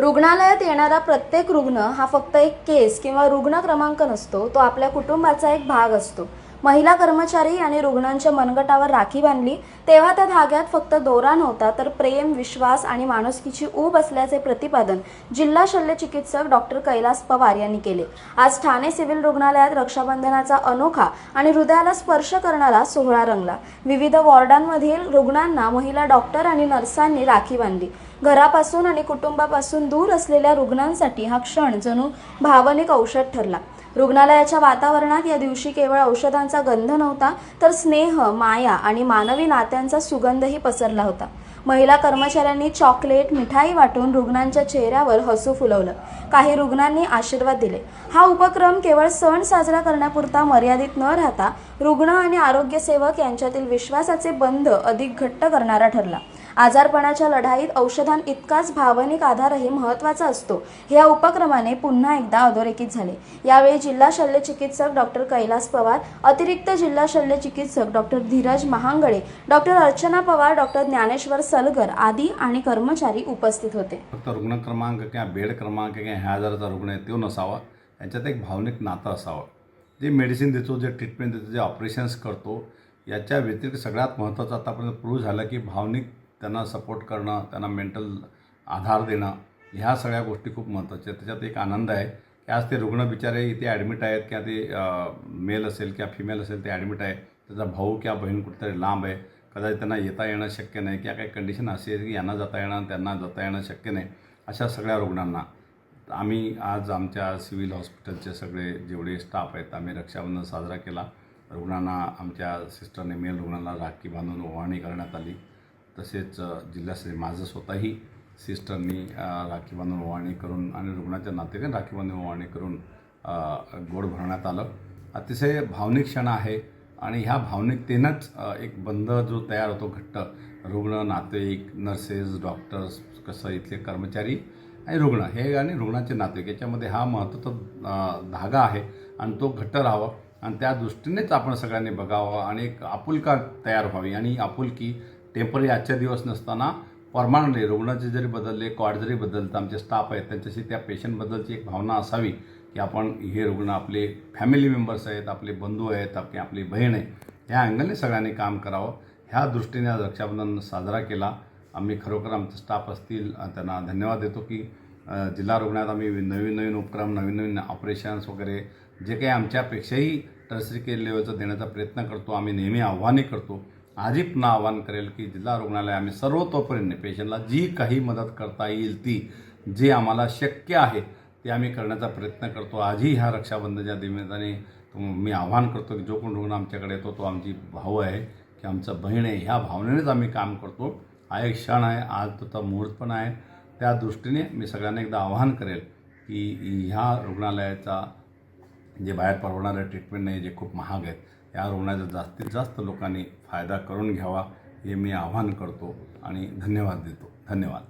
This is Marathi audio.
रुग्णालयात येणारा प्रत्येक रुग्ण हा फक्त एक केस किंवा रुग्ण क्रमांक नसतो तो आपल्या कुटुंबाचा एक भाग असतो. महिला कर्मचारी आणि रुग्णांच्या मनगटावर राखी बांधली तेव्हा त्या धाग्यात फक्त दोरा नव्हता तर प्रेम विश्वास आणि माणुसकीची ऊब असल्याचे प्रतिपादन जिल्हा शल्य चिकित्सक डॉक्टर कैलास पवार यांनी केले. आज ठाणे सिव्हिल रुग्णालयात रक्षाबंधनाचा अनोखा आणि हृदयाला स्पर्श करणारा सोहळा रंगला. विविध वॉर्डांमधील रुग्णांना महिला डॉक्टर आणि नर्सांनी राखी बांधली. घरापासून आणि कुटुंबापासून दूर असलेल्या रुग्णांसाठी हा क्षण जणू भावनिक औषध ठरला. रुग्णालयाच्या वातावरणात या दिवशी केवळ औषधांचा गंध नव्हता तर स्नेह माया आणि मानवी नात्यांचा सुगंधही पसरला होता. महिला कर्मचाऱ्यांनी चॉकलेट मिठाई वाटून रुग्णांच्या चेहऱ्यावर हसू फुलवलं. काही रुग्णांनी आशीर्वाद दिले. हा उपक्रम केवळ सण साजरा करण्यापुरता मर्यादित न राहता रुग्ण आणि आरोग्य सेवक यांच्यातील विश्वासाचे बंध अधिक घट्ट करणारा ठरला. आजारपणाच्या लढाईत औषधां इतकाच भावनिक आधारही महत्त्वाचा असतो. या उपक्रमाने पुन्हा एकदा अधोरेखित झाले. यावेळी जिल्हा शल्य चिकित्सक डॉक्टर कैलास पवार अतिरिक्त जिल्हा शल्य चिकित्सक doctor Dhiraj Mahangade doctor Archana Pawar doctor Dnyaneshwar Salgar आदी आणि कर्मचारी उपस्थित होते. फक्त रुग्ण क्रमांक किंवा बेड क्रमांक किंवा ह्या आजाराचा रुग्ण आहे तो नसावा. यांच्यात एक भावनिक नातं असावं. जे मेडिसिन देतो जे ट्रीटमेंट देतो जे ऑपरेशन्स करतो याच्या व्यतिरिक्त सगळ्यात महत्त्वाचं आतापर्यंत प्रूव्ह झालं की भावनिक त्यांना सपोर्ट करणं त्यांना मेंटल आधार देणं ह्या सगळ्या गोष्टी खूप महत्त्वाच्या आहेत. त्याच्यात एक आनंद आहे की आज ते रुग्ण बिचारे इथे ॲडमिट आहेत किंवा ते मेल असेल किंवा फिमेल असेल ते ॲडमिट आहे. त्याचा भाऊ किंवा बहीण कुठेतरी लांब आहे. कदाचित त्यांना येता येणं शक्य नाही किंवा काही कंडिशन अशी आहे की यांना जाता येणं त्यांना जाता येणं शक्य नाही. अशा सगळ्या रुग्णांना आम्ही आज आमच्या सिव्हिल हॉस्पिटलचे सगळे जेवढे स्टाफ आहेत आम्ही रक्षाबंधन साजरा केला. रुग्णांना आमच्या सिस्टरने मेल रुग्णांना राखी बांधून ओवाळणी करण्यात आली. तसेच अ, माझं स्वतःही सिस्टरनी राखी बांधून ओवाळणी करून आणि रुग्णाच्या नातेवाईकांनी राखी बांधून ओवाळणी करून गोड भरण्यात आलं. अतिशय भावनिक क्षण आहे आणि ह्या भावनिकतेनंच एक बंध जो तयार होतो घट्ट रुग्ण नातेवाईक नर्सेस डॉक्टर्स कसं इथले कर्मचारी आणि रुग्ण हे आणि रुग्णाचे नातेवाईक याच्यामध्ये हा महत्त्वाचा धागा आहे आणि तो घट्ट राहावा. आणि त्या दृष्टीनेच आपण सगळ्यांनी बघावं आणि एक आपुलका तयार व्हावी. आणि आपुलकी टेंपररी आजच्या दिवस नसताना परमानंटली रुग्णाचे जरी बदलले कॉड जरी बदलतं आमचे स्टाफ आहेत त्यांच्याशी त्या पेशंटबद्दलची एक भावना असावी की आपण हे रुग्ण आपले फॅमिली मेंबर्स आहेत आपले बंधू आहेत आपली आपली बहीण आहे ह्या अँगलने सगळ्यांनी काम करावं. ह्या दृष्टीने आज रक्षाबंधन साजरा केला. आम्ही खरोखर आमचे स्टाफ असतील त्यांना धन्यवाद देतो की जिल्हा रुग्णालयात आम्ही नवीन नवीन उपक्रम नवीन नवीन ऑपरेशन्स वगैरे जे काही आमच्यापेक्षाही टर्सरी केअर लेवलचं देण्याचा प्रयत्न करतो आम्ही नेहमी आव्हाने करतो. आजही आवाहन आव्हान करेल की जिल्हा रुग्णालय आम्ही सर्वतोपरीने पेशंटला जी काही मदत करता येईल ती जे आम्हाला शक्य आहे ते आम्ही करण्याचा प्रयत्न करतो. आजही ह्या रक्षाबंधनच्या निमित्ताने मी आव्हान करतो की जो कोण रुग्ण आमच्याकडे येतो तो आमची भाऊ आहे की आमचा बहीण आहे ह्या भावनेनेच आम्ही काम करतो. हा एक क्षण आहे आज त्याचा मुहूर्त पण आहे. त्या दृष्टीने मी सगळ्यांना एकदा आवाहन करेल की ह्या रुग्णालयाचा जे बाहेर परवडणारे ट्रीटमेंट नाही जे खूप महाग आहेत या रुग्णाचा जास्तीत जास्त लोकांनी फायदा करून घ्यावा हे मी आवाहन करतो आणि धन्यवाद देतो. धन्यवाद.